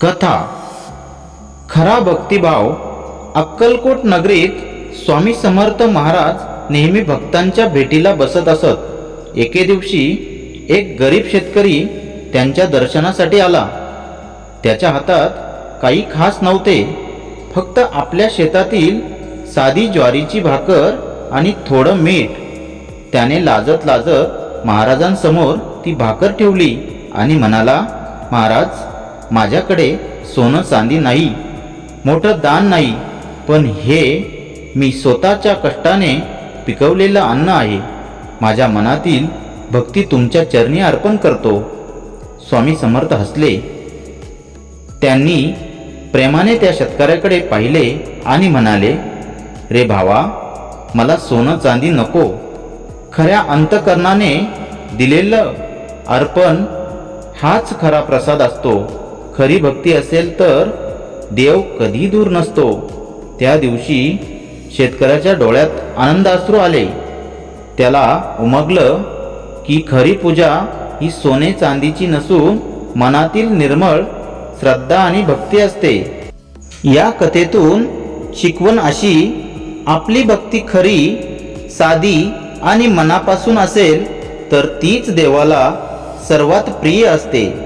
कथा खरा भक्तिभाव अक्कलकोट नगरीत स्वामी समर्थ महाराज नेहमी भक्तांच्या भेटीला बसत असत. एके दिवशी एक गरीब शेतकरी त्यांच्या दर्शनासाठी आला. त्याच्या हातात काही खास नव्हते फक्त आपल्या शेतातील साधी ज्वारीची भाकर आणि थोडं मीठ. त्याने लाजत लाजत महाराजांसमोर ती भाकर ठेवली आणि म्हणाला महाराज माझ्याकडे सोनं चांदी नाही मोठं दान नाही पण हे मी स्वतःच्या कष्टाने पिकवलेलं अन्न आहे. माझ्या मनातील भक्ती तुमच्या चरणी अर्पण करतो. स्वामी समर्थ हसले. त्यांनी प्रेमाने त्या शेतकऱ्याकडे पाहिले आणि म्हणाले रे भावा मला सोनं चांदी नको. खऱ्या अंतकरणाने दिलेलं अर्पण हाच खरा प्रसाद असतो. खरी भक्ती असेल तर देव कधी दूर नसतो. त्या दिवशी शेतकऱ्याच्या डोळ्यात आनंदाश्रू आले. त्याला उमगलं की खरी पूजा ही सोने चांदीची नसून मनातील निर्मळ श्रद्धा आणि भक्ती असते. या कथेतून शिकवण अशी आपली भक्ती खरी साधी आणि मनापासून असेल तर तीच देवाला सर्वात प्रिय असते.